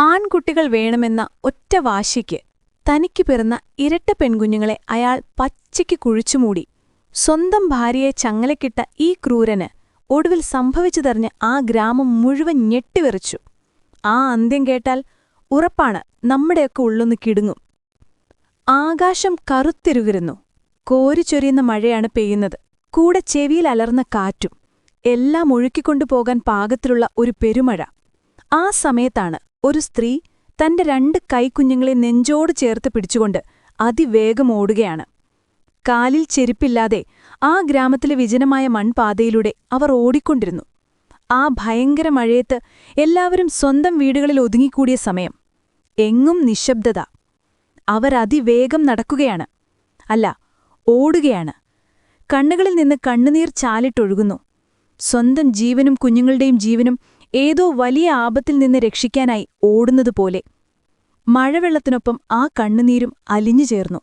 ആൺകുട്ടികൾ വേണമെന്ന ഒറ്റ വാശിക്ക് തനിക്ക് പിറന്ന ഇരട്ട പെൺകുഞ്ഞുങ്ങളെ അയാൾ പച്ചയ്ക്ക് കുഴിച്ചുമൂടി സ്വന്തം ഭാര്യയെ ചങ്ങലക്കിട്ട ഈ ക്രൂരന് ഒടുവിൽ സംഭവിച്ചതറിഞ്ഞ് ആ ഗ്രാമം മുഴുവൻ ഞെട്ടിവെറിച്ചു. ആ അന്ത്യം കേട്ടാൽ ഉറപ്പാണ് നമ്മുടെയൊക്കെ ഉള്ളൊന്ന് കിടുങ്ങും. ആകാശം കറുത്തിരുകിരുന്നു. കോരിച്ചൊരിയുന്ന മഴയാണ് പെയ്യുന്നത്. കൂടെ ചെവിയിൽ അലർന്ന കാറ്റും എല്ലാം ഒഴുക്കിക്കൊണ്ടുപോകാൻ പാകത്തിലുള്ള ഒരു പെരുമഴ. ആ സമയത്താണ് ഒരു സ്ത്രീ തന്റെ രണ്ട് കൈക്കുഞ്ഞുങ്ങളെ നെഞ്ചോട് ചേർത്ത് പിടിച്ചുകൊണ്ട് അതിവേഗം ഓടുകയാണ്. കാലിൽ ചെരുപ്പില്ലാതെ ആ ഗ്രാമത്തിലെ വിജനമായ മൺപാതയിലൂടെ അവർ ഓടിക്കൊണ്ടിരുന്നു. ആ ഭയങ്കര മഴയത്ത് എല്ലാവരും സ്വന്തം വീടുകളിൽ ഒതുങ്ങിക്കൂടിയ സമയം. എങ്ങും നിശബ്ദത. അവരതിവേഗം നടക്കുകയാണ്. അല്ല ഓടുകയാണ്. കണ്ണുകളിൽ നിന്ന് കണ്ണുനീർ ചാലിട്ടൊഴുകുന്നു. സ്വന്തം ജീവനും കുഞ്ഞുങ്ങളുടെയും ജീവനും ഏതോ വലിയ ആപത്തിൽ നിന്ന് രക്ഷിക്കാനായി ഓടുന്നതുപോലെ. മഴവെള്ളത്തിനൊപ്പം ആ കണ്ണുനീരും അലിഞ്ഞു ചേർന്നു.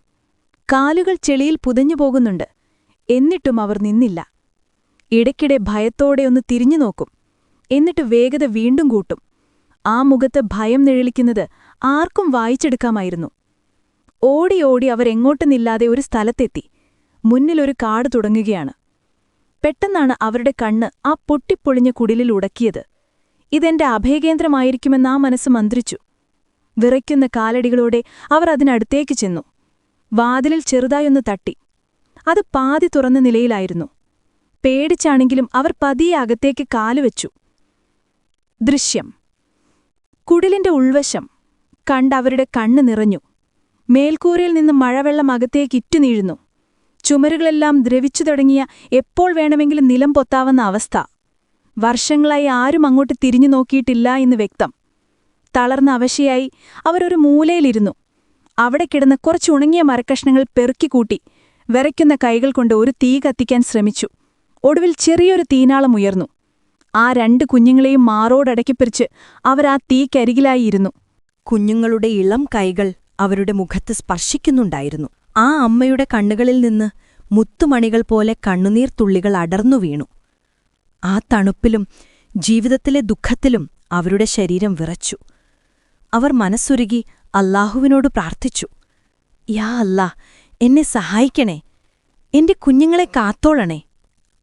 കാലുകൾ ചെളിയിൽ പുതഞ്ഞു പോകുന്നുണ്ട്. എന്നിട്ടും അവർ നിന്നില്ല. ഇടയ്ക്കിടെ ഭയത്തോടെ ഒന്ന് തിരിഞ്ഞു നോക്കും. എന്നിട്ട് വേഗത വീണ്ടും കൂട്ടും. ആ മുഖത്ത് ഭയം നിഴലിക്കുന്നത് ആർക്കും വായിച്ചെടുക്കാമായിരുന്നു. ഓടി ഓടി അവരെങ്ങോട്ടുന്നില്ലാതെ ഒരു സ്ഥലത്തെത്തി. മുന്നിലൊരു കാട് തുടങ്ങുകയാണ്. പെട്ടെന്നാണ് അവരുടെ കണ്ണ് ആ പൊട്ടിപ്പൊളിഞ്ഞ കുടിലിൽ ഉടക്കിയത്. ഇതെന്റെ അഭയകേന്ദ്രമായിരിക്കുമെന്ന് ആ മനസ്സ് മന്ത്രിച്ചു. വിറയ്ക്കുന്ന കാലടികളോടെ അവർ അതിനടുത്തേക്ക് ചെന്നു. വാതിലിൽ ചെറുതായൊന്ന് തട്ടി. അത് പാതി തുറന്ന നിലയിലായിരുന്നു. പേടിച്ചാണെങ്കിലും അവർ പതിയെ അകത്തേക്ക് കാലുവെച്ചു ദൃശ്യം. കുടിലിന്റെ ഉൾവശം കണ്ടവരുടെ കണ്ണ് നിറഞ്ഞു. മേൽക്കൂരയിൽ നിന്ന് മഴവെള്ളം അകത്തേക്ക് ഇറ്റുനീഴുന്നു ചുമരുകളെല്ലാം ദ്രവിച്ചു തുടങ്ങിയ എപ്പോൾ വേണമെങ്കിലും നിലം പൊത്താവുന്ന അവസ്ഥ. വർഷങ്ങളായി ആരും അങ്ങോട്ട് തിരിഞ്ഞു നോക്കിയിട്ടില്ല എന്ന് വ്യക്തം. തളർന്ന അവശയായി അവരൊരു മൂലയിലിരുന്നു. അവിടെ കിടന്ന കുറച്ചുണങ്ങിയ മരക്കഷ്ണങ്ങൾ പെറുക്കിക്കൂട്ടി വിറയ്ക്കുന്ന കൈകൾ കൊണ്ട് ഒരു തീ കത്തിക്കാൻ ശ്രമിച്ചു. ഒടുവിൽ ചെറിയൊരു തീനാളം ഉയർന്നു. ആ രണ്ട് കുഞ്ഞുങ്ങളെയും മാറോടടക്കിപ്പിരിച്ച് അവരാ തീക്കരികിലായിരുന്നു കുഞ്ഞുങ്ങളുടെ ഇളം കൈകൾ അവരുടെ മുഖത്ത് സ്പർശിക്കുന്നുണ്ടായിരുന്നു. ആ അമ്മയുടെ കണ്ണുകളിൽ നിന്ന് മുത്തുമണികൾ പോലെ കണ്ണുനീർ തുള്ളികൾ അടർന്നു വീണു. ആ തണുപ്പിലും ജീവിതത്തിലെ ദുഃഖത്തിലും അവരുടെ ശരീരം വിറച്ചു. അവർ മനസ്സുരുകി അല്ലാഹുവിനോട് പ്രാർത്ഥിച്ചു. യാ അല്ലാ എന്നെ സഹായിക്കണേ. എന്റെ കുഞ്ഞുങ്ങളെ കാത്തോളണേ.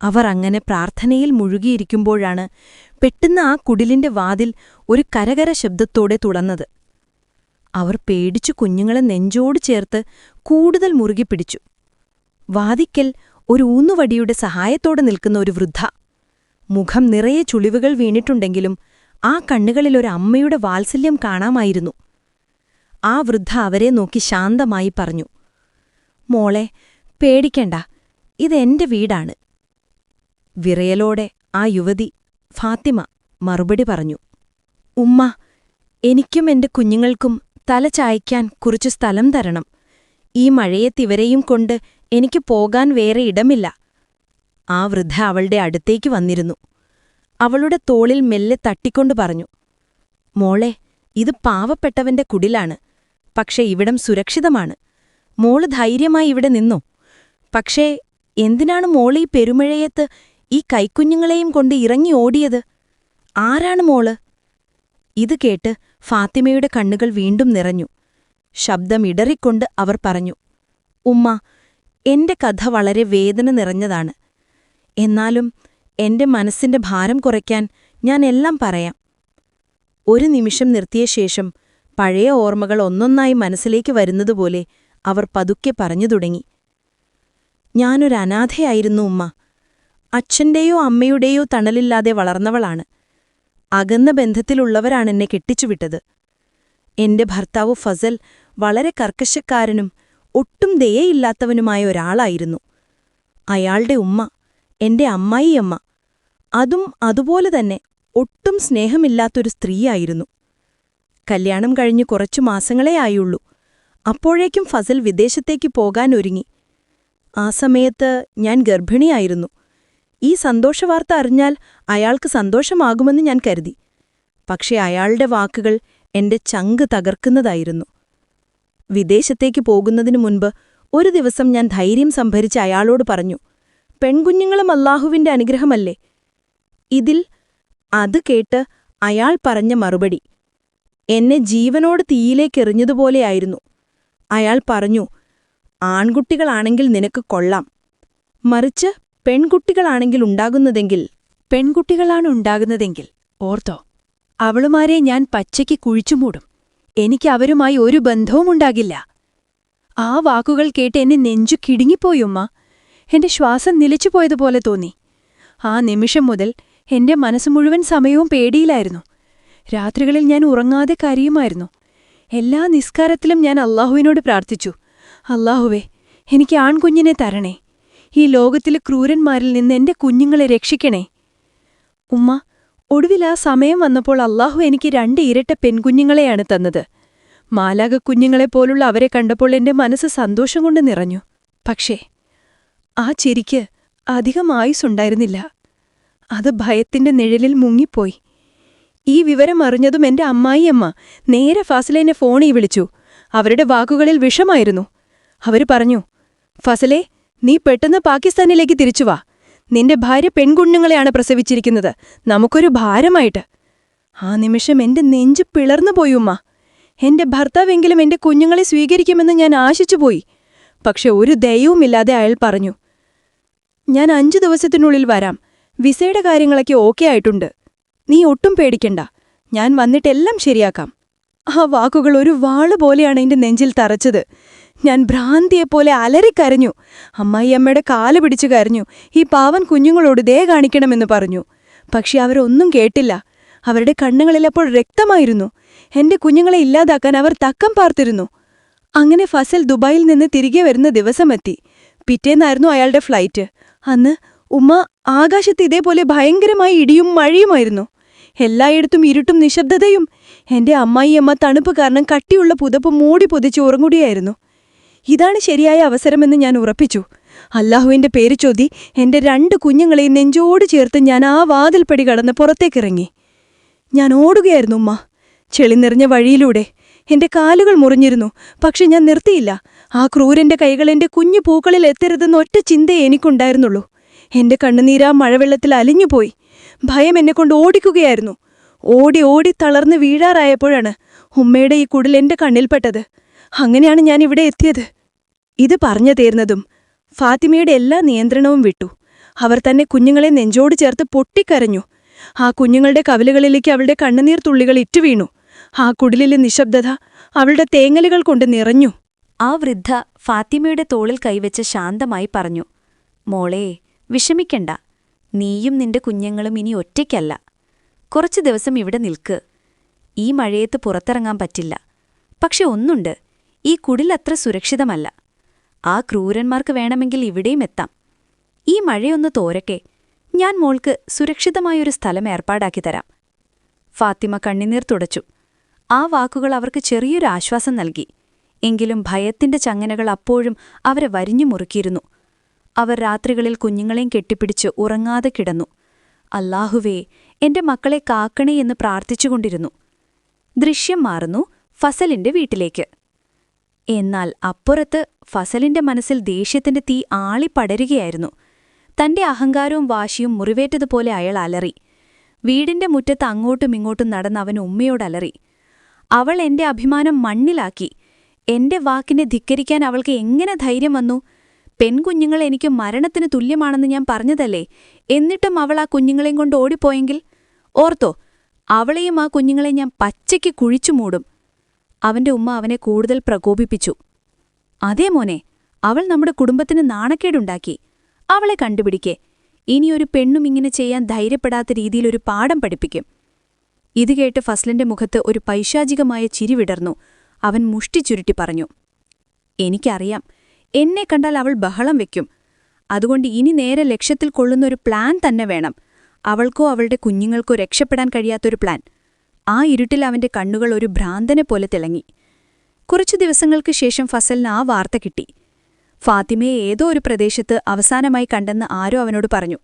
അവർ അങ്ങനെ പ്രാർത്ഥനയിൽ മുഴുകിയിരിക്കുമ്പോഴാണ് പെട്ടെന്ന് ആ കുടിലിന്റെ വാതിൽ ഒരു കരകര ശബ്ദത്തോടെ തുളന്നത്. അവർ പേടിച്ചു കുഞ്ഞുങ്ങളെ നെഞ്ചോട് ചേർത്ത് കൂടുതൽ മുറുകി പിടിച്ചു. വാതിക്കൽ ഒരു ഊന്നുവടിയുടെ സഹായത്തോടെ നിൽക്കുന്ന ഒരു വൃദ്ധ. മുഖം നിറയെ ചുളിവുകൾ വീണിട്ടുണ്ടെങ്കിലും ആ കണ്ണുകളിൽ ഒരു അമ്മയുടെ വാത്സല്യം കാണാമായിരുന്നു. ആ വൃദ്ധ അവരെ നോക്കി ശാന്തമായി പറഞ്ഞു മോളെ പേടിക്കണ്ട ഇതെന്റെ വീടാണ്. വിറയലോടെ ആ യുവതി ഫാത്തിമ മറുപടി പറഞ്ഞു ഉമ്മ എനിക്കും എന്റെ കുഞ്ഞുങ്ങൾക്കും തല ചായ്ക്കാൻ കുറച്ചു സ്ഥലം തരണം. ഈ മഴയത്തിവരെയും കൊണ്ട് എനിക്ക് പോകാൻ വേറെ ഇടമില്ല. ആ വൃദ്ധ അവളുടെ അടുത്തേക്ക് വന്നിരുന്നു. അവളുടെ തോളിൽ മെല്ലെ തട്ടിക്കൊണ്ടു പറഞ്ഞു മോളെ ഇത് പാവപ്പെട്ടവന്റെ കുടിലാണ്. പക്ഷേ ഇവിടം സുരക്ഷിതമാണ്. മോൾ ധൈര്യമായി ഇവിടെ നിന്നു. പക്ഷേ എന്തിനാണ് മോൾ ഈ പെരുമഴയത്ത് ഈ കൈക്കുഞ്ഞുങ്ങളെയും കൊണ്ട് ഇറങ്ങി ഓടിയത്? ആരാണ് മോൾ? ഇത് കേട്ട് ഫാത്തിമയുടെ കണ്ണുകൾ വീണ്ടും നിറഞ്ഞു. ശബ്ദമിടറിക്കൊണ്ട് അവർ പറഞ്ഞു ഉമ്മ എന്റെ കഥ വളരെ വേദന നിറഞ്ഞതാണ്. എന്നാലും എന്റെ മനസ്സിന്റെ ഭാരം കുറയ്ക്കാൻ ഞാൻ എല്ലാം പറയാം. ഒരു നിമിഷം നിർത്തിയ ശേഷം പഴയ ഓർമ്മകൾ ഒന്നൊന്നായി മനസ്സിലേക്ക് വരുന്നതുപോലെ അവർ പതുക്കെ പറഞ്ഞു തുടങ്ങി. ഞാനൊരു അനാഥയായിരുന്നു ഉമ്മ. അച്ഛന്റെയോ അമ്മയുടെയോ തണലില്ലാതെ വളർന്നവളാണ്. അകന്ന ബന്ധത്തിലുള്ളവരാണ് എന്നെ കെട്ടിച്ചുവിട്ടത്. എന്റെ ഭർത്താവ് ഫസൽ വളരെ കർക്കശക്കാരനും ഒട്ടും ദയയില്ലാത്തവനുമായ ഒരാളായിരുന്നു. അയാളുടെ ഉമ്മ എന്റെ അമ്മായിയമ്മ. അതും അതുപോലെ തന്നെ ഒട്ടും സ്നേഹമില്ലാത്തൊരു സ്ത്രീയായിരുന്നു. കല്യാണം കഴിഞ്ഞ് കുറച്ചു മാസങ്ങളേ ആയുള്ളൂ. അപ്പോഴേക്കും ഫസൽ വിദേശത്തേക്ക് പോകാൻ ഒരുങ്ങി ആ സമയത്ത് ഞാൻ ഗർഭിണിയായിരുന്നു. ഈ സന്തോഷവാർത്ത അറിഞ്ഞാൽ അയാൾക്ക് സന്തോഷമാകുമെന്ന് ഞാൻ കരുതി. പക്ഷേ അയാളുടെ വാക്കുകൾ എന്റെ ചങ്ക് തകർക്കുന്നതായിരുന്നു. വിദേശത്തേക്ക് പോകുന്നതിനു മുൻപ് ഒരു ദിവസം ഞാൻ ധൈര്യം സംഭരിച്ച് അയാളോട് പറഞ്ഞു പെൺകുഞ്ഞുങ്ങളും അല്ലാഹുവിന്റെ അനുഗ്രഹമല്ലേ? ഇതിൽ അത് കേട്ട് അയാൾ പറഞ്ഞ മറുപടി എന്നെ ജീവനോട് തീയിലേക്കെറിഞ്ഞതുപോലെയായിരുന്നു അയാൾ പറഞ്ഞു ആൺകുട്ടികളാണെങ്കിൽ നിനക്ക് കൊള്ളാം. മറിച്ച് പെൺകുട്ടികളാണെങ്കിൽ ഉണ്ടാകുന്നതെങ്കിൽ പെൺകുട്ടികളാണ് ഉണ്ടാകുന്നതെങ്കിൽ ഓർത്തോ അവളുമാരെ ഞാൻ പച്ചയ്ക്ക് കുഴിച്ചുമൂടും എനിക്ക് അവരുമായി ഒരു ബന്ധവുമുണ്ടാകില്ല. ആ വാക്കുകൾ കേട്ട് എന്നെ നെഞ്ചു കിടുങ്ങിപ്പോയുമ്മ എന്റെ ശ്വാസം നിലച്ചുപോയതുപോലെ തോന്നി. ആ നിമിഷം മുതൽ എന്റെ മനസ്സ് മുഴുവൻ സമയവും പേടിയിലായിരുന്നു. രാത്രികളിൽ ഞാൻ ഉറങ്ങാതെ കരയുമായിരുന്നു. എല്ലാ നിസ്കാരത്തിലും ഞാൻ അള്ളാഹുവിനോട് പ്രാർത്ഥിച്ചു. അള്ളാഹുവേ എനിക്ക് ആൺകുഞ്ഞിനെ തരണേ. ഈ ലോകത്തിലെ ക്രൂരന്മാരിൽ നിന്ന് എന്റെ കുഞ്ഞുങ്ങളെ രക്ഷിക്കണേ. ഉമ്മ ഒടുവിൽ ആ സമയം വന്നപ്പോൾ അള്ളാഹു എനിക്ക് രണ്ട് ഇരട്ട പെൺകുഞ്ഞുങ്ങളെയാണ് തന്നത്. മാലാക കുഞ്ഞുങ്ങളെപ്പോലുള്ള അവരെ കണ്ടപ്പോൾ എന്റെ മനസ്സ് സന്തോഷം കൊണ്ട് നിറഞ്ഞു. പക്ഷേ ആ ചിരിക്ക് അധികം ആയുസുണ്ടായിരുന്നില്ല അത് ഭയത്തിന്റെ നിഴലിൽ മുങ്ങിപ്പോയി. ഈ വിവരം അറിഞ്ഞതും എന്റെ അമ്മായിയമ്മ നേരെ ഫസലേനെ ഫോണിൽ വിളിച്ചു. അവരുടെ വാക്കുകളിൽ വിഷമായിരുന്നു. അവർ പറഞ്ഞു ഫസലേ നീ പെട്ടെന്ന് പാകിസ്ഥാനിലേക്ക് തിരിച്ചു വാ. നിന്റെ ഭാര്യ പെൺകുഞ്ഞുങ്ങളെയാണ് പ്രസവിച്ചിരിക്കുന്നത്. നമുക്കൊരു ഭാരമായിട്ട്. ആ നിമിഷം എന്റെ നെഞ്ച് പിളർന്നു ഉമ്മ. എന്റെ ഭർത്താവെങ്കിലും എന്റെ കുഞ്ഞുങ്ങളെ സ്വീകരിക്കുമെന്ന് ഞാൻ ആശിച്ചുപോയി. പക്ഷെ ഒരു ദയവുമില്ലാതെ അയാൾ പറഞ്ഞു ഞാൻ അഞ്ചു ദിവസത്തിനുള്ളിൽ വരാം. വിസയുടെ കാര്യങ്ങളൊക്കെ ഓക്കെ ആയിട്ടുണ്ട്. നീ ഒട്ടും പേടിക്കണ്ട. ഞാൻ വന്നിട്ടെല്ലാം ശരിയാക്കാം. ആ വാക്കുകൾ ഒരു വാൾ പോലെയാണ് എന്റെ നെഞ്ചിൽ തറച്ചത്. ഞാൻ ഭ്രാന്തിയെപ്പോലെ അലറിക്കരഞ്ഞു. അമ്മായിയമ്മയുടെ കാൽ പിടിച്ചു കരഞ്ഞു. ഈ പാവൻ കുഞ്ഞുങ്ങളോട് ദേ കാണിക്കണമെന്ന് പറഞ്ഞു. പക്ഷെ അവരൊന്നും കേട്ടില്ല. അവരുടെ കണ്ണുകളിലപ്പോൾ രക്തമായിരുന്നു. എന്റെ കുഞ്ഞുങ്ങളെ ഇല്ലാതാക്കാൻ അവർ തക്കം പാർത്തിരുന്നു. അങ്ങനെ ഫസൽ ദുബായിൽ നിന്ന് തിരികെ വരുന്ന ദിവസമെത്തി. പിറ്റേന്നായിരുന്നു അയാളുടെ ഫ്ലൈറ്റ്. അന്ന് ഉമ്മ ആകാശത്ത് ഇതേപോലെ ഭയങ്കരമായി ഇടിയും മഴയുമായിരുന്നു. എല്ലായിടത്തും ഇരുട്ടും നിശബ്ദതയും എന്റെ അമ്മായിയമ്മ തണുപ്പ് കാരണം കട്ടിയുള്ള പുതപ്പ് മൂടി പൊതിച്ച് ഉറങ്ങുകയായിരുന്നു. ഇതാണ് ശരിയായ അവസരമെന്ന് ഞാൻ ഉറപ്പിച്ചു. അല്ലാഹുവിന്റെ പേര് ചൊതി എന്റെ രണ്ട് കുഞ്ഞുങ്ങളെയും നെഞ്ചോട് ചേർത്ത് ഞാൻ ആ വാതിൽപ്പടി കടന്ന് പുറത്തേക്കിറങ്ങി. ഞാൻ ഓടുകയായിരുന്നു ഉമ്മ. ചെളി നിറഞ്ഞ വഴിയിലൂടെ. എന്റെ കാലുകൾ മുറിഞ്ഞിരുന്നു. പക്ഷെ ഞാൻ നിർത്തിയില്ല. ആ ക്രൂരന്റെ കൈകൾ എന്റെ കുഞ്ഞു പൂക്കളിൽ എത്തരുതെന്ന് ഒറ്റ ചിന്തയെ എനിക്കുണ്ടായിരുന്നുള്ളൂ. എന്റെ കണ്ണുനീരാ മഴവെള്ളത്തിൽ അലിഞ്ഞുപോയി. ഭയം എന്നെക്കൊണ്ട് ഓടിക്കുകയായിരുന്നു. ഓടി ഓടി തളർന്ന് വീഴാറായപ്പോഴാണ് ഉമ്മയുടെ ഈ കുടിൽ എന്റെ കണ്ണിൽപ്പെട്ടത്. അങ്ങനെയാണ് ഞാൻ ഇവിടെ എത്തിയത്. ഇത് പറഞ്ഞു തീർന്നതും ഫാത്തിമയുടെ എല്ലാ നിയന്ത്രണവും വിട്ടു. അവർ തന്നെ കുഞ്ഞുങ്ങളെ നെഞ്ചോട് ചേർത്ത് പൊട്ടിക്കരഞ്ഞു. ആ കുഞ്ഞുങ്ങളുടെ കവലുകളിലേക്ക് അവളുടെ കണ്ണുനീർ തുള്ളികൾ ഇറ്റുവീണു. ആ കുടിലിലെ നിശബ്ദത അവളുടെ തേങ്ങലുകൾ കൊണ്ട് നിറഞ്ഞു. ആ വൃദ്ധ ഫാത്തിമയുടെ തോളിൽ കൈവച്ച് ശാന്തമായി പറഞ്ഞു മോളെ വിഷമിക്കണ്ട. നീയും നിന്റെ കുഞ്ഞുങ്ങളും ഇനി ഒറ്റയ്ക്കല്ല. കുറച്ചു ദിവസം ഇവിടെ നിൽക്ക്. ഈ മഴയത്ത് പുറത്തിറങ്ങാൻ പറ്റില്ല. പക്ഷെ ഒന്നുണ്ട്. ഈ കുടിലത്ര സുരക്ഷിതമല്ല. ആ ക്രൂരന്മാർക്ക് വേണമെങ്കിൽ ഇവിടെയും എത്താം. ഈ മഴയൊന്ന് തോരക്കെ ഞാൻ മോൾക്ക് സുരക്ഷിതമായൊരു സ്ഥലം ഏർപ്പാടാക്കി തരാം. ഫാത്തിമ കണ്ണിനീർ തുടച്ചു. ആ വാക്കുകൾ അവർക്ക് ചെറിയൊരു ആശ്വാസം നൽകി. എങ്കിലും ഭയത്തിന്റെ ചങ്ങനകൾ അപ്പോഴും അവരെ വരിഞ്ഞു മുറുക്കിയിരുന്നു. അവർ രാത്രികളിൽ കുഞ്ഞുങ്ങളെയും കെട്ടിപ്പിടിച്ച് ഉറങ്ങാതെ കിടന്നു. അല്ലാഹുവേ എന്റെ മക്കളെ കാക്കണേ എന്ന് പ്രാർത്ഥിച്ചുകൊണ്ടിരുന്നു. ദൃശ്യം മാറുന്നു ഫസലിന്റെ വീട്ടിലേക്ക്. എന്നാൽ അപ്പുറത്ത് ഫസലിന്റെ മനസ്സിൽ ദേഷ്യത്തിന്റെ തീ ആളിപ്പടരുകയായിരുന്നു തന്റെ അഹങ്കാരവും വാശിയും മുറിവേറ്റതുപോലെ അയാൾ അലറി. വീടിന്റെ മുറ്റത്ത് അങ്ങോട്ടും ഇങ്ങോട്ടും നടന്ന് അവൻ ഉമ്മയോട് അലറി. അവൾ എന്റെ അഭിമാനം മണ്ണിലാക്കി. എന്റെ വാക്കിനെ ധിക്കരിക്കാൻ അവൾക്ക് എങ്ങനെ ധൈര്യം വന്നു? പെൺകുഞ്ഞുങ്ങൾ എനിക്ക് മരണത്തിന് തുല്യമാണെന്ന് ഞാൻ പറഞ്ഞതല്ലേ? എന്നിട്ടും അവൾ ആ കുഞ്ഞുങ്ങളെയും കൊണ്ട് ഓടിപ്പോയെങ്കിൽ? ഓർത്തോ അവളെയും ആ കുഞ്ഞുങ്ങളെ ഞാൻ പച്ചയ്ക്ക് കുഴിച്ചു മൂടും. അവന്റെ ഉമ്മ അവനെ കൂടുതൽ പ്രകോപിപ്പിച്ചു. അതേ മോനെ അവൾ നമ്മുടെ കുടുംബത്തിന് നാണക്കേടുണ്ടാക്കി. അവളെ കണ്ടുപിടിക്കേ. ഇനിയൊരു പെണ്ണും ഇങ്ങനെ ചെയ്യാൻ ധൈര്യപ്പെടാത്ത രീതിയിലൊരു പാഠം പഠിപ്പിക്കും. ഇത് കേട്ട് ഫസ്ലിന്റെ മുഖത്ത് ഒരു പൈശാചികമായ ചിരി വിടർന്നു. അവൻ മുഷ്ടി ചുരുട്ടി പറഞ്ഞു എനിക്കറിയാം എന്നെ കണ്ടാൽ അവൾ ബഹളം വെക്കും. അതുകൊണ്ട് ഇനി നേരെ ലക്ഷ്യത്തിൽ കൊള്ളുന്ന ഒരു പ്ലാൻ തന്നെ വേണം. അവൾക്കോ അവളുടെ കുഞ്ഞുങ്ങൾക്കോ രക്ഷപ്പെടാൻ കഴിയാത്തൊരു പ്ലാൻ. ആ ഇരുട്ടിൽ അവന്റെ കണ്ണുകൾ ഒരു ഭ്രാന്തനെ പോലെ തിളങ്ങി. കുറച്ചു ദിവസങ്ങൾക്ക് ശേഷം ഫസലിന് ആ വാർത്ത കിട്ടി. ഫാത്തിമയെ ഏതോ ഒരു പ്രദേശത്ത് അവസാനമായി കണ്ടെന്ന് ആരോ അവനോട് പറഞ്ഞു.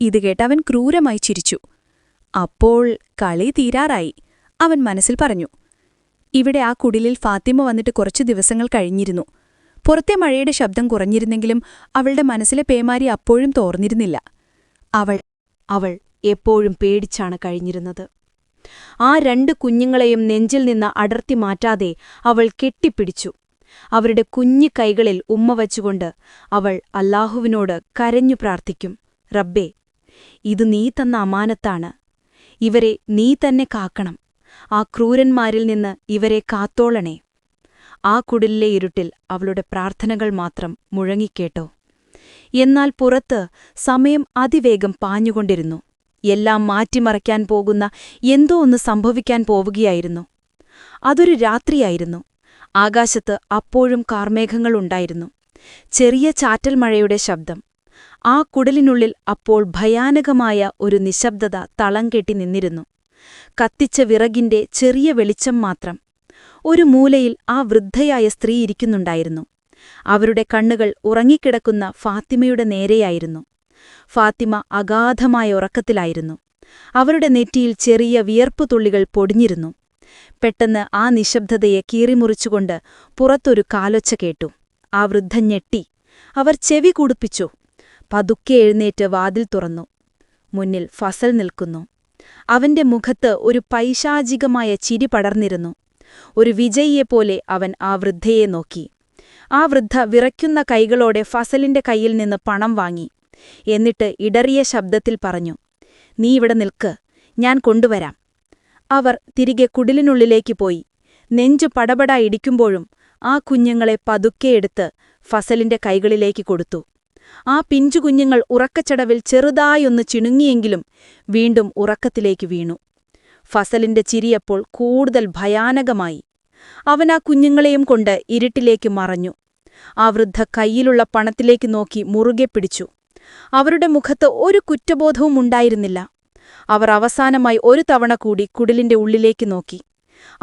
ഇത് കേട്ട് അവൻ ക്രൂരമായി ചിരിച്ചു. അപ്പോൾ കളി തീരാറായി. അവൻ മനസ്സിൽ പറഞ്ഞു ഇവിടെ ആ കുടിലിൽ ഫാത്തിമ വന്നിട്ട് കുറച്ചു ദിവസങ്ങൾ കഴിഞ്ഞിരുന്നു. പുറത്തെ മഴയുടെ ശബ്ദം കുറഞ്ഞിരുന്നെങ്കിലും അവളുടെ മനസ്സിലെ പേമാരി അപ്പോഴും തോർന്നിരുന്നില്ല. അവൾ അവൾ എപ്പോഴും പേടിച്ചാണ് കഴിഞ്ഞിരുന്നത്. ആ രണ്ട് കുഞ്ഞുങ്ങളെയും നെഞ്ചിൽ നിന്ന് അടർത്തി മാറ്റാതെ അവൾ കെട്ടിപ്പിടിച്ചു. അവരുടെ കുഞ്ഞു കൈകളിൽ ഉമ്മ വച്ചുകൊണ്ട് അവൾ അല്ലാഹുവിനോട് കരഞ്ഞു പ്രാർത്ഥിക്കും. റബ്ബേ ഇത് നീ തന്ന അമാനത്താണ്. ഇവരെ നീ തന്നെ കാക്കണം. ആ ക്രൂരന്മാരിൽ നിന്ന് ഇവരെ കാത്തോളണേ. ആ കുടിലിലെ ഇരുട്ടിൽ അവളുടെ പ്രാർത്ഥനകൾ മാത്രം മുഴങ്ങിക്കേട്ടോ. എന്നാൽ പുറത്ത് സമയം അതിവേഗം പാഞ്ഞുകൊണ്ടിരുന്നു. എല്ലാം മാറ്റിമറയ്ക്കാൻ പോകുന്ന എന്തോ ഒന്ന് സംഭവിക്കാൻ പോവുകയായിരുന്നു. അതൊരു രാത്രിയായിരുന്നു. ആകാശത്ത് അപ്പോഴും കാർമേഘങ്ങളുണ്ടായിരുന്നു ചെറിയ ചാറ്റൽ മഴയുടെ ശബ്ദം. ആ കുടലിനുള്ളിൽ അപ്പോൾ ഭയാനകമായ ഒരു നിശബ്ദത തളം കെട്ടി നിന്നിരുന്നു. കത്തിച്ച വിറകിന്റെ ചെറിയ വെളിച്ചം മാത്രം. ഒരു മൂലയിൽ ആ വൃദ്ധയായ സ്ത്രീ ഇരിക്കുന്നുണ്ടായിരുന്നു. അവരുടെ കണ്ണുകൾ ഉറങ്ങിക്കിടക്കുന്ന ഫാത്തിമയുടെ നേരെയായിരുന്നു. ഫാത്തിമ അഗാധമായ ഉറക്കത്തിലായിരുന്നു. അവരുടെ നെറ്റിയിൽ ചെറിയ വിയർപ്പു തുള്ളികൾ പൊടിഞ്ഞിരുന്നു. പെട്ടെന്ന് ആ നിശബ്ദതയെ കീറിമുറിച്ചുകൊണ്ട് പുറത്തൊരു കാലൊച്ച കേട്ടു. ആ വൃദ്ധ ഞെട്ടി. അവർ ചെവി കുടുപ്പിച്ചു. പതുക്കെ എഴുന്നേറ്റ് വാതിൽ തുറന്നു. മുന്നിൽ ഫസൽ നിൽക്കുന്നു. അവന്റെ മുഖത്ത് ഒരു പൈശാചികമായ ചിരി പടർന്നിരുന്നു. ഒരു വിജയിയെപ്പോലെ അവൻ ആ വൃദ്ധയെ നോക്കി. ആ വൃദ്ധ വിറയ്ക്കുന്ന കൈകളോടെ ഫസലിന്റെ കയ്യിൽ നിന്ന് പണം വാങ്ങി. എന്നിട്ട് ഇടറിയ ശബ്ദത്തിൽ പറഞ്ഞു നീ ഇവിടെ നിൽക്ക് ഞാൻ കൊണ്ടുവരാം. അവർ തിരികെ കുടിലിനുള്ളിലേക്ക് പോയി. നെഞ്ചു പടപട ഇടിക്കുമ്പോഴും ആ കുഞ്ഞുങ്ങളെ പതുക്കെയെടുത്ത് ഫസലിന്റെ കൈകളിലേക്ക് കൊടുത്തു. ആ പിഞ്ചുകുഞ്ഞുങ്ങൾ ഉറക്കച്ചടവിൽ ചെറുതായൊന്ന് ചിണുങ്ങിയെങ്കിലും വീണ്ടും ഉറക്കത്തിലേക്ക് വീണു. ഫസലിന്റെ ചിരിയപ്പോൾ കൂടുതൽ ഭയാനകമായി. അവനാ കുഞ്ഞുങ്ങളെയും കൊണ്ട് ഇരുട്ടിലേക്ക് മറഞ്ഞു. ആ വൃദ്ധ കയ്യിലുള്ള പണത്തിലേക്ക് നോക്കി മുറുകെ പിടിച്ചു. അവരുടെ മുഖത്ത് ഒരു കുറ്റബോധവും ഉണ്ടായിരുന്നില്ല. അവർ അവസാനമായി ഒരു തവണ കൂടി കുടിലിന്റെ ഉള്ളിലേക്ക് നോക്കി.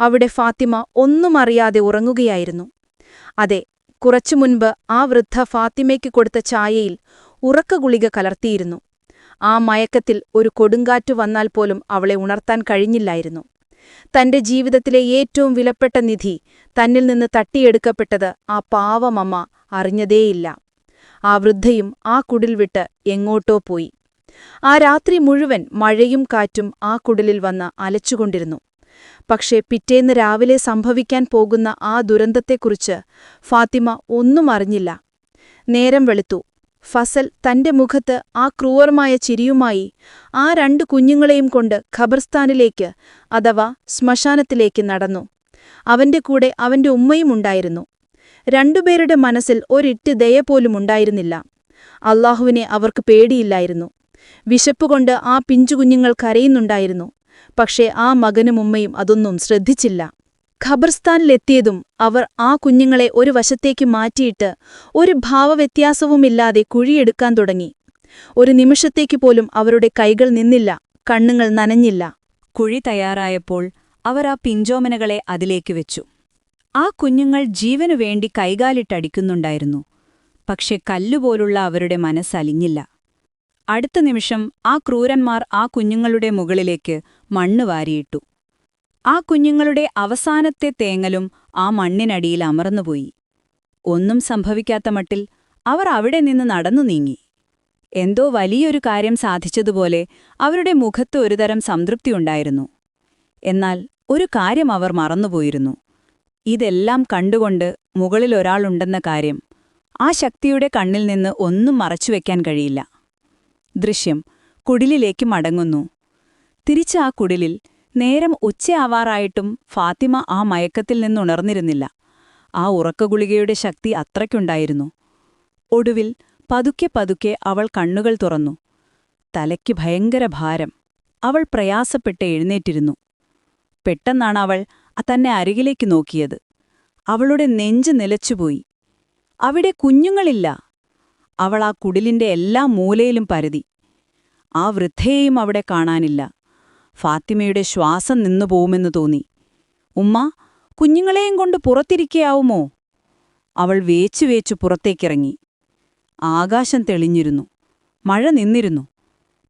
അവിടെ ഫാത്തിമ ഒന്നും അറിയാതെ ഉറങ്ങുകയായിരുന്നു. അതെ കുറച്ചു മുൻപ് ആ വൃദ്ധ ഫാത്തിമയ്ക്ക് കൊടുത്ത ചായയിൽ ഉറക്കഗുളിക കലർത്തിയിരുന്നു. ആ മയക്കത്തിൽ ഒരു കൊടുങ്കാറ്റു വന്നാൽ പോലും അവളെ ഉണർത്താൻ കഴിഞ്ഞില്ലായിരുന്നു. തന്റെ ജീവിതത്തിലെ ഏറ്റവും വിലപ്പെട്ട നിധി തന്നിൽ നിന്ന് തട്ടിയെടുക്കപ്പെട്ടത് ആ പാവമമ്മ അറിഞ്ഞതേയില്ല. ആ വൃദ്ധയും ആ കുടിൽ വിട്ട് എങ്ങോട്ടോ പോയി. ആ രാത്രി മുഴുവൻ മഴയും കാറ്റും ആ കുടിലിൽ വന്ന് അലച്ചുകൊണ്ടിരുന്നു. പക്ഷേ പിറ്റേന്ന് രാവിലെ സംഭവിക്കാൻ പോകുന്ന ആ ദുരന്തത്തെക്കുറിച്ച് ഫാത്തിമ ഒന്നും അറിഞ്ഞില്ല. നേരം വെളുത്തു. ഫസൽ തന്റെ മുഖത്ത് ആ ക്രൂരമായ ചിരിയുമായി ആ രണ്ട് കുഞ്ഞുങ്ങളെയും കൊണ്ട് ഖബർസ്ഥാനിലേക്ക് അഥവാ ശ്മശാനത്തിലേക്ക് നടന്നു. അവന്റെ കൂടെ അവന്റെ ഉമ്മയും ഉണ്ടായിരുന്നു. രണ്ടുപേരുടെ മനസ്സിൽ ഒരിറ്റ് ദയ പോലും ഉണ്ടായിരുന്നില്ല. അള്ളാഹുവിനെ അവർക്ക് പേടിയില്ലായിരുന്നു. വിശപ്പുകൊണ്ട് ആ പിഞ്ചുകുഞ്ഞുങ്ങൾ കരയുന്നുണ്ടായിരുന്നു. പക്ഷേ ആ മകനും ഉമ്മയും അതൊന്നും ശ്രദ്ധിച്ചില്ല. ഖബർസ്ഥാനിലെത്തിയതും അവർ ആ കുഞ്ഞുങ്ങളെ ഒരു വശത്തേക്ക് മാറ്റിയിട്ട് ഒരു ഭാവവ്യത്യാസവുമില്ലാതെ കുഴിയെടുക്കാൻ തുടങ്ങി. ഒരു നിമിഷത്തേക്ക് പോലും അവരുടെ കൈകൾ നിന്നില്ല കണ്ണുങ്ങൾ നനഞ്ഞില്ല. കുഴി തയ്യാറായപ്പോൾ അവർ ആ പിഞ്ചോമനകളെ അതിലേക്ക് വെച്ചു. ആ കുഞ്ഞുങ്ങൾ ജീവനു വേണ്ടി കൈകാലിട്ടടിക്കുന്നുണ്ടായിരുന്നു. പക്ഷെ കല്ലുപോലുള്ള അവരുടെ മനസ്സലിഞ്ഞില്ല. അടുത്ത നിമിഷം ആ ക്രൂരന്മാർ ആ കുഞ്ഞുങ്ങളുടെ മുകളിലേക്ക് മണ്ണ് വാരിയിട്ടു. ആ കുഞ്ഞുങ്ങളുടെ അവസാനത്തെ തേങ്ങലും ആ മണ്ണിനടിയിൽ അമർന്നുപോയി. ഒന്നും സംഭവിക്കാത്ത മട്ടിൽ അവർ അവിടെ നിന്ന് നടന്നു നീങ്ങി. എന്തോ വലിയൊരു കാര്യം സാധിച്ചതുപോലെ അവരുടെ മുഖത്ത് ഒരുതരം സംതൃപ്തിയുണ്ടായിരുന്നു എന്നാൽ ഒരു കാര്യം അവർ മറന്നുപോയിരുന്നു. ഇതെല്ലാം കണ്ടുകൊണ്ട് മുകളിലൊരാളുണ്ടെന്ന കാര്യം ആ ശക്തിയുടെ കണ്ണിൽ നിന്ന് ഒന്നും മറച്ചുവെക്കാൻ കഴിയില്ല. ദൃശ്യം കുടിലിലേക്ക് മടങ്ങുന്നു. തിരിച്ച് ആ കുടിലിൽ നേരം ഉച്ചയാവാറായിട്ടും ഫാത്തിമ ആ മയക്കത്തിൽ നിന്നുണർന്നിരുന്നില്ല. ആ ഉറക്കഗുളികയുടെ ശക്തി അത്രയ്ക്കുണ്ടായിരുന്നു. ഒടുവിൽ പതുക്കെ പതുക്കെ അവൾ കണ്ണുകൾ തുറന്നു. തലയ്ക്ക് ഭയങ്കര ഭാരം. അവൾ പ്രയാസപ്പെട്ട് എഴുന്നേറ്റിരുന്നു. പെട്ടെന്നാണ് അവൾ തന്നെ അരികിലേക്ക് നോക്കിയത്. അവളുടെ നെഞ്ച് നിലച്ചുപോയി. അവിടെ കുഞ്ഞുങ്ങളില്ല. അവൾ ആ കുടിലിന്റെ എല്ലാ മൂലയിലും പരതി. ആ വൃദ്ധയെയും അവിടെ കാണാനില്ല. ഫാത്തിമയുടെ ശ്വാസം നിന്നു പോവുമെന്ന് തോന്നി. ഉമ്മ കുഞ്ഞുങ്ങളെയും കൊണ്ട് പുറത്തിരിക്കയാവുമോ? അവൾ വേച്ചു വേച്ചു പുറത്തേക്കിറങ്ങി. ആകാശം തെളിഞ്ഞിരുന്നു. മഴ നിന്നിരുന്നു.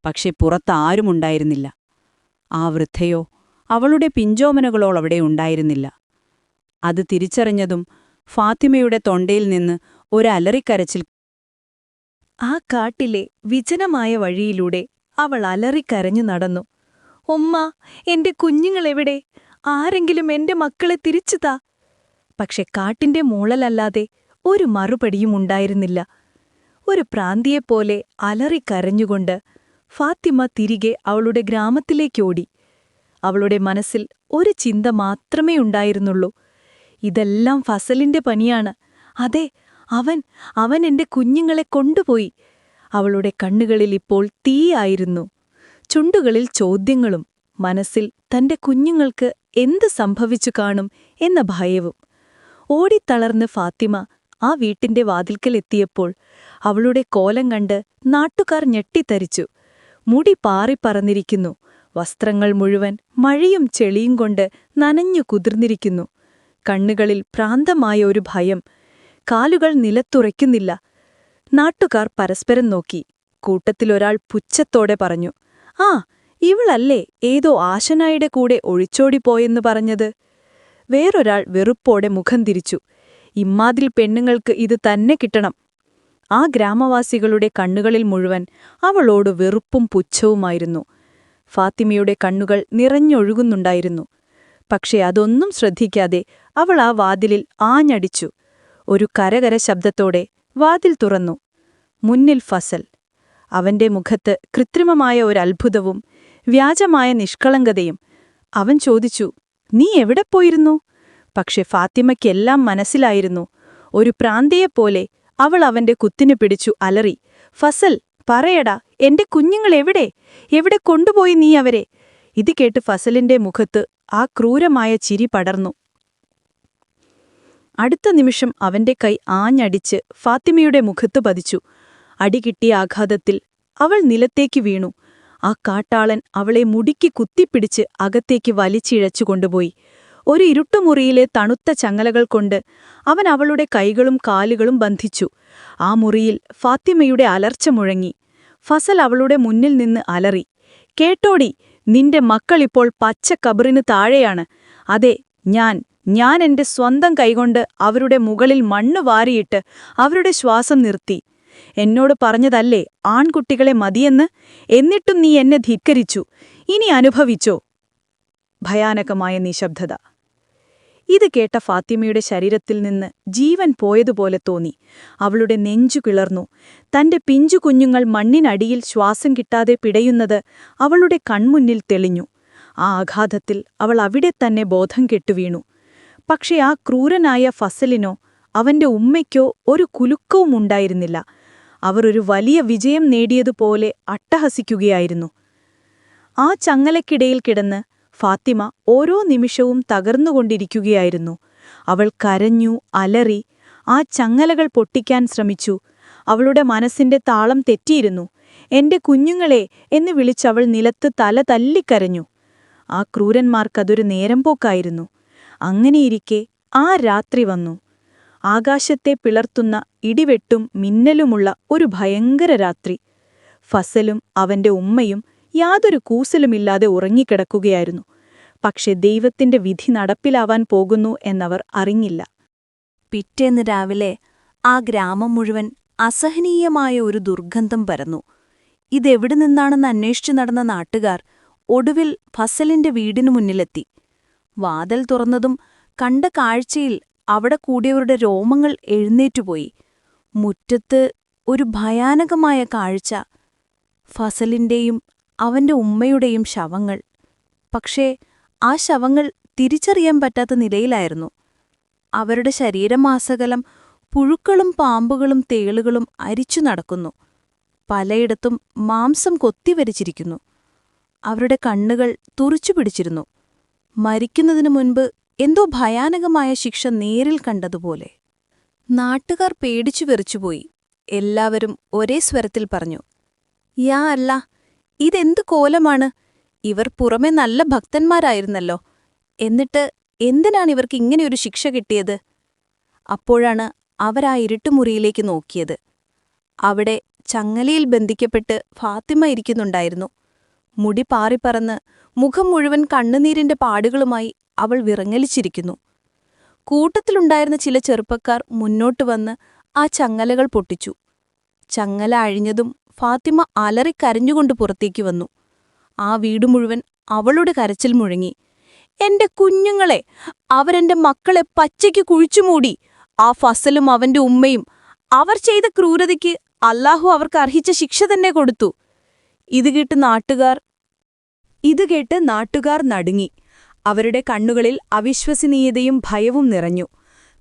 പക്ഷെ പുറത്താരുമുണ്ടായിരുന്നില്ല ആ വൃദ്ധയോ അവളുടെ പിഞ്ചോമനകളോൾ അവിടെ ഉണ്ടായിരുന്നില്ല. അത് തിരിച്ചറിഞ്ഞതും ഫാത്തിമയുടെ തൊണ്ടയിൽ നിന്ന് ഒരലറിക്കരച്ചിൽ ആ കാട്ടിലെ വിജനമായ വഴിയിലൂടെ അവൾ അലറിക്കരഞ്ഞു നടന്നു. ഉമ്മ എന്റെ കുഞ്ഞുങ്ങളെവിടെ? ആരെങ്കിലും എന്റെ മക്കളെ തിരിച്ചു താ പക്ഷെ കാട്ടിന്റെ മൂളലല്ലാതെ ഒരു മറുപടിയും ഉണ്ടായിരുന്നില്ല. ഒരു പ്രാന്തിയെപ്പോലെ അലറിക്കരഞ്ഞുകൊണ്ട് ഫാത്തിമ തിരികെ അവളുടെ ഗ്രാമത്തിലേക്കോടി. അവളുടെ മനസ്സിൽ ഒരു ചിന്ത മാത്രമേ ഉണ്ടായിരുന്നുള്ളൂ. ഇതെല്ലാം ഫസലിന്റെ പണിയാണ്. അതെ അവൻ അവൻ എന്റെ കുഞ്ഞുങ്ങളെ കൊണ്ടുപോയി. അവളുടെ കണ്ണുകളിൽ ഇപ്പോൾ തീയായിരുന്നു ചുണ്ടുകളിൽ ചോദ്യങ്ങളും മനസ്സിൽ തന്റെ കുഞ്ഞുങ്ങൾക്ക് എന്ത് സംഭവിച്ചു കാണും എന്ന ഭയവും. ഓടിത്തളർന്ന് ഫാത്തിമ ആ വീട്ടിന്റെ വാതിൽക്കലെത്തിയപ്പോൾ അവളുടെ കോലം കണ്ട് നാട്ടുകാർ ഞെട്ടിത്തരിച്ചു. മുടി പാറിപ്പറന്നിരിക്കുന്നു വസ്ത്രങ്ങൾ മുഴുവൻ മഴയും ചെളിയും കൊണ്ട് നനഞ്ഞു കുതിർന്നിരിക്കുന്നു. കണ്ണുകളിൽ പ്രാന്തമായ ഒരു ഭയം. കാലുകൾ നിലത്തുറയ്ക്കുന്നില്ല. നാട്ടുകാർ പരസ്പരം നോക്കി. കൂട്ടത്തിലൊരാൾ പുച്ഛത്തോടെ പറഞ്ഞു ആ ഇവളല്ലേ ഏതോ ആശനായുടെ കൂടെ ഒഴിച്ചോടിപ്പോയെന്ന് പറഞ്ഞത്. വേറൊരാൾ വെറുപ്പോടെ മുഖം തിരിച്ചു. ഇമ്മാതിൽ പെണ്ണുങ്ങൾക്ക് ഇത് തന്നെ കിട്ടണം. ആ ഗ്രാമവാസികളുടെ കണ്ണുകളിൽ മുഴുവൻ അവളോട് വെറുപ്പും പുച്ഛവുമായിരുന്നു. ഫാത്തിമയുടെ കണ്ണുകൾ നിറഞ്ഞൊഴുകുന്നുണ്ടായിരുന്നു. പക്ഷേ അതൊന്നും ശ്രദ്ധിക്കാതെ അവൾ ആ വാതിലിൽ ആഞ്ഞടിച്ചു. ഒരു കരകര ശബ്ദത്തോടെ വാതിൽ തുറന്നു. മുന്നിൽ ഫസൽ. അവന്റെ മുഖത്ത് കൃത്രിമമായ ഒരത്ഭുതവും വ്യാജമായ നിഷ്കളങ്കതയും. അവൻ ചോദിച്ചു നീ എവിടെ പോയിരുന്നു? പക്ഷെ ഫാത്തിമയ്ക്കെല്ലാം മനസ്സിലായിരുന്നു. ഒരു പ്രാന്തിയെപ്പോലെ അവൾ അവന്റെ കുത്തിനു പിടിച്ചു അലറി ഫസൽ പറയടാ എന്റെ കുഞ്ഞുങ്ങൾ എവിടെ? എവിടെ കൊണ്ടുപോയി നീ അവരെ? ഇത് കേട്ട് ഫസലിന്റെ മുഖത്ത് ആ ക്രൂരമായ ചിരി പടർന്നു. അടുത്ത നിമിഷം അവന്റെ കൈ ആഞ്ഞടിച്ച് ഫാത്തിമയുടെ മുഖത്ത് പതിച്ചു. അടികിട്ടിയ ആഘാതത്തിൽ അവൾ നിലത്തേക്ക് വീണു. ആ കാട്ടാളൻ അവളെ മുടിക്ക് കുത്തിപ്പിടിച്ച് അകത്തേക്ക് വലിച്ചിഴച്ചു കൊണ്ടുപോയി. ഒരു ഇരുട്ടുമുറിയിലെ തണുത്ത ചങ്ങലകൾ കൊണ്ട് അവൻ അവളുടെ കൈകളും കാലുകളും ബന്ധിച്ചു. ആ മുറിയിൽ ഫാത്തിമയുടെ അലർച്ച മുഴങ്ങി. ഫസൽ അവളുടെ മുന്നിൽ നിന്ന് അലറി. കേട്ടോടി നിന്റെ മക്കളിപ്പോൾ പച്ച കബറിന് താഴെയാണ്. അതെ ഞാൻ ഞാൻ എന്റെ സ്വന്തം കൈകൊണ്ട് അവരുടെ മുകളിൽ മണ്ണ് വാരിയിട്ട് അവരുടെ ശ്വാസം നിർത്തി. എന്നോട് പറഞ്ഞതല്ലേ ആൺകുട്ടികളെ മതിയെന്ന്? എന്നിട്ടും നീ എന്നെ ധിക്കരിച്ചു. ഇനി അനുഭവിച്ചോ? ഭയാനകമായ നിശബ്ദത. ഇത് കേട്ട ഫാത്തിമയുടെ ശരീരത്തിൽ നിന്ന് ജീവൻ പോയതുപോലെ തോന്നി. അവളുടെ നെഞ്ചു കിളർന്നു. തന്റെ പിഞ്ചു കുഞ്ഞുങ്ങൾ മണ്ണിനടിയിൽ ശ്വാസം കിട്ടാതെ പിടയുന്നത് അവളുടെ കൺമുന്നിൽ തെളിഞ്ഞു. ആ ആഘാതത്തിൽ അവൾ അവിടെ തന്നെ ബോധം കെട്ടുവീണു പക്ഷേ ആ ക്രൂരനായ ഫസലിനോ അവന്റെ ഉമ്മയ്ക്കോ ഒരു കുലുക്കവും ഉണ്ടായിരുന്നില്ല അവർ ഒരു വലിയ വിജയം നേടിയതുപോലെ അട്ടഹസിക്കുകയായിരുന്നു. ആ ചങ്ങലക്കിടയിൽ കിടന്ന് ഫാത്തിമ ഓരോ നിമിഷവും തകർന്നുകൊണ്ടിരിക്കുകയായിരുന്നു. അവൾ കരഞ്ഞു അലറി ആ ചങ്ങലകൾ പൊട്ടിക്കാൻ ശ്രമിച്ചു. അവളുടെ മനസ്സിന്റെ താളം തെറ്റിയിരുന്നു. എന്റെ കുഞ്ഞുങ്ങളെ എന്ന് വിളിച്ചവൾ നിലത്ത് തല തല്ലിക്കരഞ്ഞു. ആ ക്രൂരന്മാർക്കതൊരു നേരം പോക്കായിരുന്നു അങ്ങനെയിരിക്കെ ആ രാത്രി വന്നു. ആകാശത്തെ പിളർത്തുന്ന ഇടിവെട്ടും മിന്നലുമുള്ള ഒരു ഭയങ്കര രാത്രി. ഫസലും അവന്റെ ഉമ്മയും യാതൊരു കൂസലുമില്ലാതെ ഉറങ്ങിക്കിടക്കുകയായിരുന്നു. പക്ഷെ ദൈവത്തിന്റെ വിധി നടപ്പിലാവാൻ പോകുന്നു എന്നവർ അറിഞ്ഞില്ല. പിറ്റേന്ന് രാവിലെ ആ ഗ്രാമം മുഴുവൻ അസഹനീയമായ ഒരു ദുർഗന്ധം പരന്നു. ഇതെവിടെ നിന്നാണെന്ന് അന്വേഷിച്ചു നടന്ന നാട്ടുകാർ ഒടുവിൽ ഫസലിന്റെ വീടിനു മുന്നിലെത്തി. വാതൽ തുറന്നതും കണ്ട കാഴ്ചയിൽ അവിടെ കൂടിയവരുടെ രോമങ്ങൾ എഴുന്നേറ്റുപോയി മുറ്റത്ത് ഒരു ഭയാനകമായ കാഴ്ച. ഫസലിന്റെയും അവന്റെ ഉമ്മയുടെയും ശവങ്ങൾ. പക്ഷേ ആ ശവങ്ങൾ തിരിച്ചറിയാൻ പറ്റാത്ത നിലയിലായിരുന്നു. അവരുടെ ശരീരമാസകലം പുഴുക്കളും പാമ്പുകളും തേളുകളും അരിച്ചു നടക്കുന്നു. പലയിടത്തും മാംസം കൊത്തിവരിച്ചിരിക്കുന്നു അവരുടെ കണ്ണുകൾ തുറിച്ചു പിടിച്ചിരുന്നു. മരിക്കുന്നതിനു മുൻപ് എന്തോ ഭയാനകമായ ശിക്ഷ നേരിൽ കണ്ടതുപോലെ. നാട്ടുകാർ പേടിച്ചു വെറിച്ചുപോയി. എല്ലാവരും ഒരേ സ്വരത്തിൽ പറഞ്ഞു യാ അല്ല ഇതെന്ത് കോലമാണ്? ഇവർ പുറമെ നല്ല ഭക്തന്മാരായിരുന്നല്ലോ. എന്നിട്ട് എന്തിനാണ് ഇവർക്ക് ഇങ്ങനെയൊരു ശിക്ഷ കിട്ടിയത്? അപ്പോഴാണ് അവരാ ഇരുട്ടുമുറിയിലേക്ക് നോക്കിയത്. അവിടെ ചങ്ങലയിൽ ബന്ധിക്കപ്പെട്ട് ഫാത്തിമ ഇരിക്കുന്നുണ്ടായിരുന്നു. മുടി പാറിപ്പറന്ന് മുഖം മുഴുവൻ കണ്ണുനീരിന്റെ പാടുകളുമായി അവൾ വിറങ്ങലിച്ചിരിക്കുന്നു. കൂട്ടത്തിലുണ്ടായിരുന്ന ചില ചെറുപ്പക്കാർ മുന്നോട്ട് വന്ന് ആ ചങ്ങലകൾ പൊട്ടിച്ചു. ചങ്ങല അഴിഞ്ഞതും ഫാത്തിമ അലറിക്കരഞ്ഞുകൊണ്ട് പുറത്തേക്ക് വന്നു. ആ വീട് മുഴുവൻ അവളുടെ കരച്ചിൽ മുഴങ്ങി. എന്റെ കുഞ്ഞുങ്ങളെ അവരെന്റെ മക്കളെ പച്ചയ്ക്ക് കുഴിച്ചുമൂടി ആ ഫസലും അവന്റെ ഉമ്മയും അവർ ചെയ്ത ക്രൂരതയ്ക്ക് അല്ലാഹു അവർക്ക് അർഹിച്ച ശിക്ഷ തന്നെ കൊടുത്തു. ഇത് കേട്ട് നാട്ടുകാർ ഇത് കേട്ട് നാട്ടുകാർ നടുങ്ങി. അവരുടെ കണ്ണുകളിൽ അവിശ്വസനീയതയും ഭയവും നിറഞ്ഞു.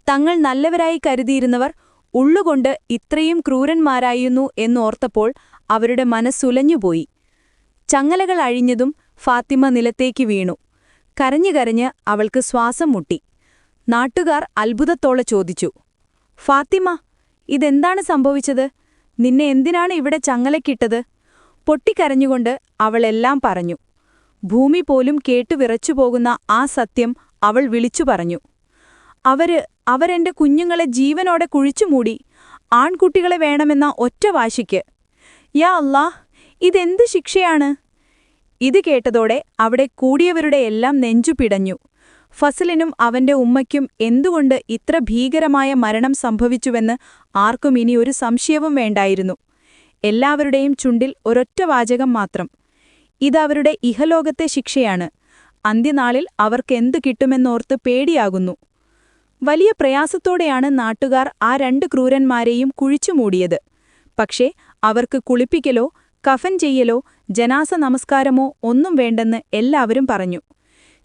തങ്ങൾ നല്ലവരായി കരുതിയിരുന്നവർ ഉള്ളുകൊണ്ട് ഇത്രയും ക്രൂരന്മാരായിരുന്നു എന്നോർത്തപ്പോൾ അവരുടെ മനസ്സുലഞ്ഞുപോയി. ചങ്ങലകൾ അഴിഞ്ഞതും ഫാത്തിമ നിലത്തേക്ക് വീണു. കരഞ്ഞു കരഞ്ഞ് അവൾക്ക് ശ്വാസം മുട്ടി. നാട്ടുകാർ അത്ഭുതത്തോളെ ചോദിച്ചു ഫാത്തിമ ഇതെന്താണ് സംഭവിച്ചത്? നിന്നെ എന്തിനാണ് ഇവിടെ ചങ്ങലക്കിട്ടത്? പൊട്ടിക്കരഞ്ഞുകൊണ്ട് അവളെല്ലാം പറഞ്ഞു. ഭൂമി പോലും കേട്ടുവിറച്ചു വിറച്ചുപോകുന്ന ആ സത്യം അവൾ വിളിച്ചു പറഞ്ഞു. അവർ അവരെന്റെ കുഞ്ഞുങ്ങളെ ജീവനോടെ കുഴിച്ചുമൂടി ആൺകുട്ടികളെ വേണമെന്ന ഒറ്റ വാശിക്ക്. യാ അല്ലാ ഇതെന്ത് ശിക്ഷയാണ്? ഇത് കേട്ടതോടെ അവിടെ കൂടിയവരുടെ എല്ലാം നെഞ്ചു പിടഞ്ഞു. ഫസലിനും അവന്റെ ഉമ്മയ്ക്കും എന്തുകൊണ്ട് ഇത്ര ഭീകരമായ മരണം സംഭവിച്ചുവെന്ന് ആർക്കും ഇനി ഒരു സംശയവും വേണ്ടായിരുന്നു. എല്ലാവരുടെയും ചുണ്ടിൽ ഒരൊറ്റ വാചകം മാത്രം. ഇതവരുടെ ഇഹലോകത്തെ ശിക്ഷയാണ്. അന്ത്യനാളിൽ അവർക്കെന്ത് കിട്ടുമെന്നോർത്ത് പേടിയാകുന്നു. വലിയ പ്രയാസത്തോടെയാണ് നാട്ടുകാർ ആ രണ്ട് ക്രൂരന്മാരെയും കുഴിച്ചുമൂടിയത് പക്ഷേ അവർക്ക് കുളിപ്പിക്കലോ കഫൻ ചെയ്യലോ ജനാസ നമസ്കാരമോ ഒന്നും വേണ്ടെന്ന് എല്ലാവരും പറഞ്ഞു.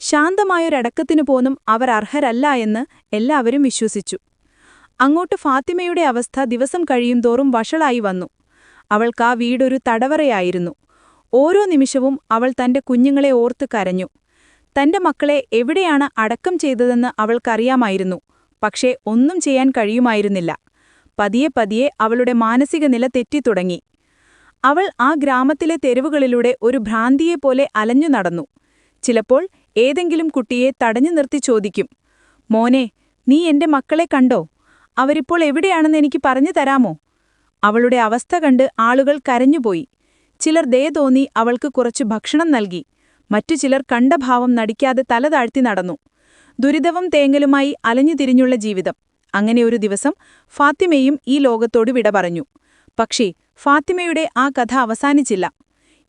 ശാന്തമായൊരടക്കത്തിനു പോലും അവർ അർഹരല്ല എന്ന് എല്ലാവരും വിശ്വസിച്ചു. അങ്ങോട്ട് ഫാത്തിമയുടെ അവസ്ഥ ദിവസം കഴിയുംതോറും വഷളായി വന്നു. അവൾക്കാ വീടൊരു തടവറയായിരുന്നു. ഓരോ നിമിഷവും അവൾ തന്റെ കുഞ്ഞുങ്ങളെ ഓർത്ത് കരഞ്ഞു. തന്റെ മക്കളെ എവിടെയാണ് അടക്കം ചെയ്തതെന്ന് അവൾക്കറിയാമായിരുന്നു. പക്ഷേ ഒന്നും ചെയ്യാൻ കഴിയുമായിരുന്നില്ല. പതിയെ പതിയെ അവളുടെ മാനസിക നില തെറ്റിത്തുടങ്ങി അവൾ ആ ഗ്രാമത്തിലെ തെരുവുകളിലൂടെ ഒരു ഭ്രാന്തിയെപ്പോലെ അലഞ്ഞു നടന്നു. ചിലപ്പോൾ ഏതെങ്കിലും കുട്ടിയെ തടഞ്ഞു നിർത്തി ചോദിക്കും മോനെ നീ എന്റെ മക്കളെ കണ്ടോ? അവരിപ്പോൾ എവിടെയാണെന്ന് എനിക്ക് പറഞ്ഞു തരാമോ? അവളുടെ അവസ്ഥ കണ്ട് ആളുകൾ കരഞ്ഞുപോയി. ചിലർ ദയ തോന്നി അവൾക്ക് കുറച്ച് ഭക്ഷണം നൽകി. മറ്റു ചിലർ കണ്ട ഭാവം നടിക്കാതെ തല താഴ്ത്തി നടന്നു. ദുരിതവും തേങ്ങലുമായി അലഞ്ഞുതിരിഞ്ഞുള്ള ജീവിതം. അങ്ങനെ ഒരു ദിവസം ഫാത്തിമയും ഈ ലോകത്തോട് വിട പറഞ്ഞു. പക്ഷേ ഫാത്തിമയുടെ ആ കഥ അവസാനിച്ചില്ല.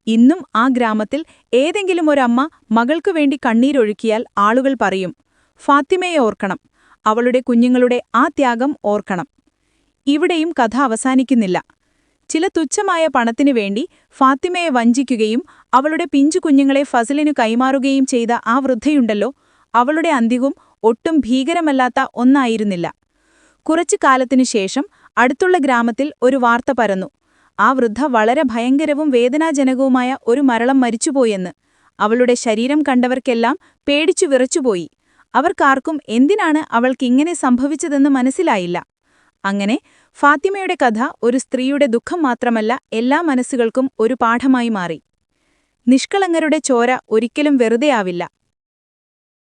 ഇന്നും ആ ഗ്രാമത്തിൽ ഏതെങ്കിലും ഒരമ്മ മകൾക്കു വേണ്ടി കണ്ണീരൊഴുക്കിയാൽ ആളുകൾ പറയും ഫാത്തിമയെ ഓർക്കണം. അവളുടെ കുഞ്ഞുങ്ങളുടെ ആ ത്യാഗം ഓർക്കണം. ഇവിടെയും കഥ അവസാനിക്കുന്നില്ല. ചില തുച്ഛമായ പണത്തിനു വേണ്ടി ഫാത്തിമയെ വഞ്ചിക്കുകയും അവളുടെ പിഞ്ചു കുഞ്ഞുങ്ങളെ ഫസലിനു കൈമാറുകയും ചെയ്ത ആ വൃദ്ധയുണ്ടല്ലോ. അവളുടെ അന്ത്യവും ഒട്ടും ഭീകരമല്ലാത്ത ഒന്നായിരുന്നില്ല. കുറച്ചു കാലത്തിനു ശേഷം അടുത്തുള്ള ഗ്രാമത്തിൽ ഒരു വാർത്ത പരന്നു. ആ വൃദ്ധ വളരെ ഭയങ്കരവും വേദനാജനകവുമായ ഒരു മരണം മരിച്ചുപോയെന്ന്. അവളുടെ ശരീരം കണ്ടവർക്കെല്ലാം പേടിച്ചു വിറച്ചുപോയി. അവർക്കാർക്കും എന്തിനാണ് അവൾക്കിങ്ങനെ സംഭവിച്ചതെന്ന് മനസ്സിലായില്ല. അങ്ങനെ ഫാത്തിമയുടെ കഥ ഒരു സ്ത്രീയുടെ ദുഃഖം മാത്രമല്ല എല്ലാ മനസ്സുകൾക്കും ഒരു പാഠമായി മാറി. നിഷ്കളങ്കരുടെ ചോര ഒരിക്കലും വെറുതെയാവില്ല.